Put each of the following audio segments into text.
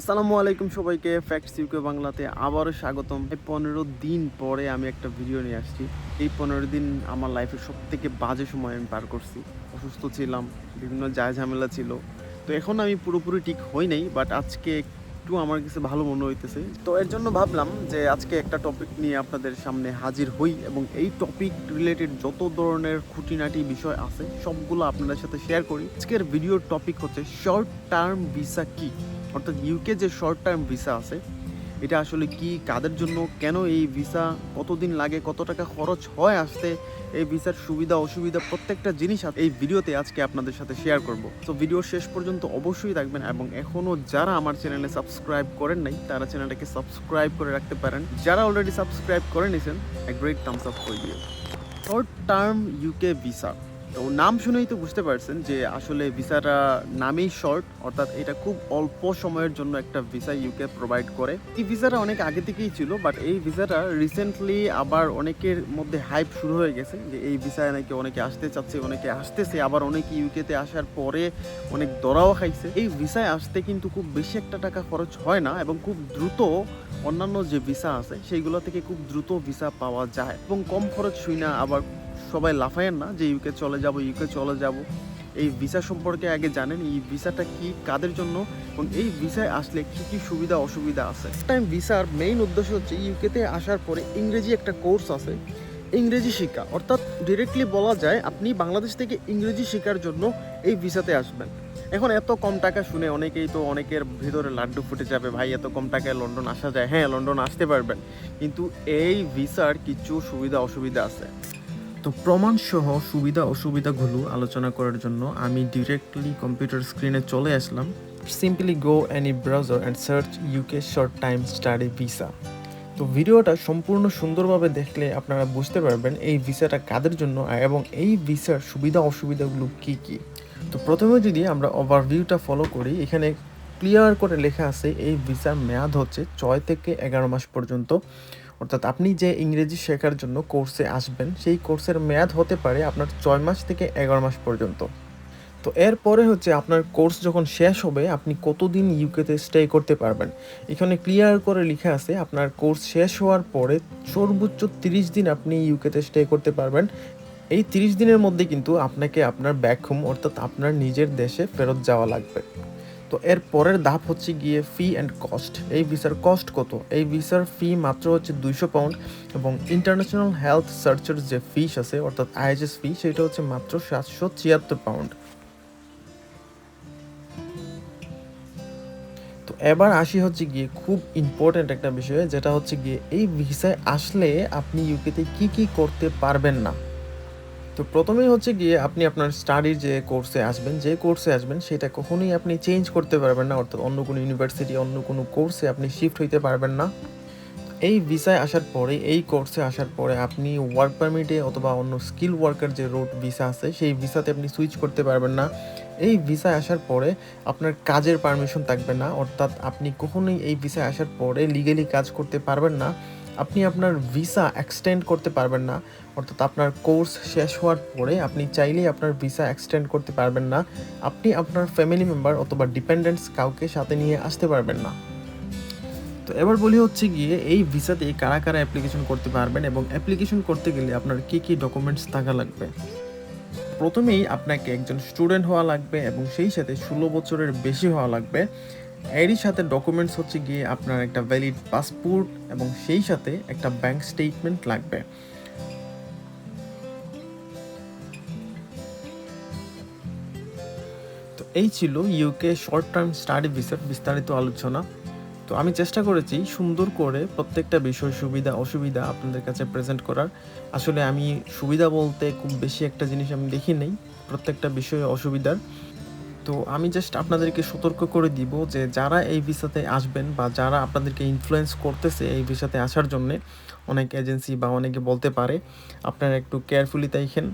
আসসালামু আলাইকুম সবাইকে ফ্যাক্টস ইউকে বাংলাতে আবারও স্বাগতম। এই পনেরো দিন পরে আমি একটা ভিডিও নিয়ে আসছি। এই পনেরো দিন আমার লাইফের সব থেকে বাজে সময় আমি পার করছি। অসুস্থ ছিলাম, বিভিন্ন যায় ঝামেলা ছিল। তো এখন আমি পুরোপুরি ঠিক হই নাই বাট আজকে একটু আমার কাছে ভালো মনে হইতেছে। তো এর জন্য ভাবলাম যে আজকে একটা টপিক নিয়ে আপনাদের সামনে হাজির হই এবং এই টপিক রিলেটেড যত ধরনের খুঁটিনাটি বিষয় আছে, সবগুলো আপনাদের সাথে শেয়ার করি। আজকের ভিডিওর টপিক হচ্ছে শর্ট টার্ম ভিসা কি? অর্থাৎ ইউকে যে শর্ট টার্ম ভিসা আছে, এটা আসলে কি, কাদের জন্য, কেন এই ভিসা কতদিন লাগে, কত টাকা খরচ হয় আসতে, এই ভিসার সুবিধা, অসুবিধা, প্রত্যেকটা জিনিস এই ভিডিওতে আজকে আপনাদের সাথে শেয়ার করব। তো ভিডিও শেষ পর্যন্ত অবশ্যই থাকবেন এবং এখনও যারা আমার চ্যানেলে সাবস্ক্রাইব করেন নাই, তারা চ্যানেলটাকে সাবস্ক্রাইব করে রাখতে পারেন। যারা অলরেডি সাবস্ক্রাইব করে নিয়েছেন এক গ্রেট থামস আপ করে দিয়ে শর্ট টার্ম ইউকে ভিসা তো নাম শুনেই তো বুঝতে পারছেন যে আসলে ভিসাটা নামেই শর্ট অর্থাৎ এটা খুব অল্প সময়ের জন্য একটা ভিসা ইউকে প্রোভাইড করে। এই ভিসাটা অনেক আগে থেকেই ছিল বাট এই ভিসাটা রিসেন্টলি আবার অনেকের মধ্যে হাইপ শুরু হয়ে গেছে যে এই ভিসায় নাকি অনেকে আসতে চাচ্ছে, অনেকে আসতেছে, আবার অনেকে ইউকেতে আসার পরে অনেক দরাও খাইছে। এই ভিসায় আসতে কিন্তু খুব বেশি একটা টাকা খরচ হয় না এবং খুব দ্রুত অন্যান্য যে ভিসা আছে, সেইগুলো থেকে খুব দ্রুত ভিসা পাওয়া যায়। এবং কম খরচ শুই না, আবার সবাই লাফায়েন না যে ইউকে চলে যাব ইউকে চলে যাব। এই ভিসা সম্পর্কে আগে জানেন, এই ভিসাটা কি, কাদের জন্য, এবং এই ভিসায় আসলে কি কি সুবিধা, অসুবিধা আছে? টাইম ভিসার মেইন উদ্দেশ্য হচ্ছে ইউকেতে আসার পরে ইংরেজি একটা কোর্স আছে, ইংরেজি শিক্ষা। অর্থাৎ ডিরেক্টলি বলা যায়, আপনি বাংলাদেশ থেকে ইংরেজি শেখার জন্য এই ভিসাতে আসবেন। এখন এত কম টাকা শুনে অনেকেই তো অনেকের ভিতরে লাড্ডু ফুটে যাবে, ভাই, এত কম টাকায় লন্ডন আসা যায়? হ্যাঁ লন্ডন আসতে পারবেন। কিন্তু এই ভিসার কিছু সুবিধা, অসুবিধা আছে। তো প্রমাণ সহ সুবিধা, অসুবিধাগুলো আলোচনা করার জন্য আমি ডিরেক্টলি কম্পিউটার স্ক্রিনে চলে আসলাম। Simply go any browser and search UK short time study visa তো ভিডিওটা সম্পূর্ণ সুন্দরভাবে দেখলে আপনারা বুঝতে পারবেন এই ভিসাটা কাদের জন্য এবং এই ভিসার সুবিধা, অসুবিধাগুলো কি কি। তো প্রথমে যদি আমরা ওভারভিউটা ফলো করি, এখানে ক্লিয়ার করে লেখা আছে এই ভিসার মেয়াদ হচ্ছে ছয় থেকে এগারো মাস পর্যন্ত। অর্থাৎ আপনি যে ইংরেজি শেখার জন্য কোর্সে আসবেন, সেই কোর্সের মেয়াদ হতে পারে আপনার ছয় মাস থেকে এগারো মাস পর্যন্ত। তো এরপরে হচ্ছে আপনার কোর্স যখন শেষ হবে, আপনি কতদিন ইউকেতে স্টে করতে পারবেন? এখানে ক্লিয়ার করে লেখা আছে, আপনার কোর্স শেষ হওয়ার পরে সর্বোচ্চ তিরিশ দিন আপনি ইউকেতে স্টে করতে পারবেন। এই তিরিশ দিনের মধ্যে কিন্তু আপনাকে আপনার ব্যাক হোম অর্থাৎ আপনার নিজের দেশে ফেরত যাওয়া লাগবে। তো এর পরের ধাপ হচ্ছে গিয়ে ফি অ্যান্ড কস্ট এই ভিসার কস্ট কত? এই ভিসার ফি মাত্র হচ্ছে দুইশো পাউন্ড এবং ইন্টারন্যাশনাল হেলথ সার্চের যে ফিস আছে, অর্থাৎ আইএচএস ফি সেটা হচ্ছে মাত্র সাতশো ছিয়াত্তর পাউন্ড তো এবার আসি হচ্ছে গিয়ে খুব ইম্পর্ট্যান্ট একটা বিষয়, যেটা হচ্ছে গিয়ে এই ভিসায় আসলে আপনি ইউকেতে কি কি করতে পারবেন না? তো প্রথমেই হচ্ছে গিয়ে আপনি আপনার স্টাডির যে কোর্সে আসবেন, যে কোর্সে আসবেন, সেটা কখনোই আপনি চেঞ্জ করতে পারবেন না, অর্থাৎ অন্য কোনো ইউনিভার্সিটি অন্য কোনো কোর্সে আপনি শিফট হইতে পারবেন না। এই ভিসায় আসার পরে, এই কোর্সে আসার পরে আপনি ওয়ার্ক পারমিটে অথবা অন্য স্কিল ওয়ার্কার যে রোড ভিসা আছে, সেই ভিসাতে আপনি সুইচ করতে পারবেন না। এই ভিসায় আসার পরে আপনার কাজের পারমিশন থাকবে না, অর্থাৎ আপনি কখনোই এই ভিসায় আসার পরে লিগেলি কাজ করতে পারবেন না। আপনি আপনার ভিসা এক্সটেন্ড করতে পারবেন না, অর্থাৎ আপনার কোর্স শেষ হওয়ার পরে আপনি চাইলেই আপনার ভিসা এক্সটেন্ড করতে পারবেন না। আপনি আপনার ফ্যামিলি মেম্বার অথবা ডিপেন্ডেন্টস কাউকে সাথে নিয়ে আসতে পারবেন না। তো এবার বলি হচ্ছে গিয়ে, এই ভিসাতে কারা কারা অ্যাপ্লিকেশন করতে পারবেন এবং অ্যাপ্লিকেশন করতে গেলে আপনার কী কী ডকুমেন্টস থাকা লাগবে? প্রথমেই আপনাকে একজন স্টুডেন্ট হওয়া লাগবে এবং সেই সাথে ষোলো বছরের বেশি হওয়া লাগবে। এরই সাথে ডকুমেন্টস হচ্ছে গিয়ে আপনার একটা ভ্যালিড পাসপোর্ট এবং সেই সাথে একটা ব্যাংক স্টেটমেন্ট লাগবে। তো এই ছিল ইউকে শর্ট টার্ম স্টাডি ভিসার বিস্তারিত আলোচনা। তো আমি চেষ্টা করেছি সুন্দর করে প্রত্যেকটা বিষয় সুবিধা, অসুবিধা আপনাদের কাছে প্রেজেন্ট করার। আসলে আমি সুবিধা বলতে খুব বেশি একটা জিনিস আমি দেখি নেই। প্রত্যেকটা বিষয়ে অসুবিধার। তো আমি জাস্ট আপনাদেরকে সতর্ক করে দিব যে যারা এই ভিসাতে আসবেন বা যারা আপনাদেরকে ইনফ্লুয়েন্স করতেছে এই ভিসাতে আসার জন্যে, অনেক এজেন্সি বা অনেকে বলতে পারে, আপনারা একটু কেয়ারফুলি দেখেন।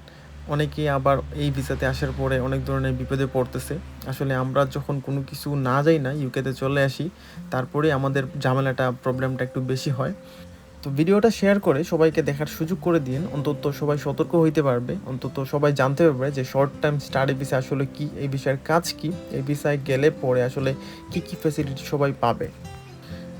অনেকে আবার এই ভিসাতে আসার পরে অনেক ধরনের বিপদে পড়তেছে। আসলে আমরা যখন কোনো কিছু না যাই না ইউকেতে চলে আসি, তারপরে আমাদের ঝামেলাটা প্রবলেমটা একটু বেশি হয়। তো ভিডিওটা শেয়ার করে সবাইকে দেখার সুযোগ করে দিন। অন্তত সবাই সতর্ক হইতে পারবে। অন্তত সবাই জানতে পারবে যে শর্ট টাইম স্টাডি ভিসা আসলে কি, এই বিষয়ের কাজ কি, এই ভিসায় গেলে পরে আসলে কি কি ফ্যাসিলিটি সবাই পাবে।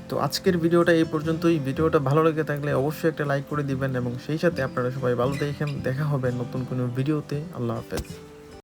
তো আজকের ভিডিওটা এই পর্যন্তই। ভিডিওটা ভালো লেগে থাকলে অবশ্যই একটা লাইক করে দিবেন এবং সেই সাথে আপনারা সবাই ভালো দেখেন। দেখা হবে নতুন কোনো ভিডিওতে। আল্লাহ হাফেজ।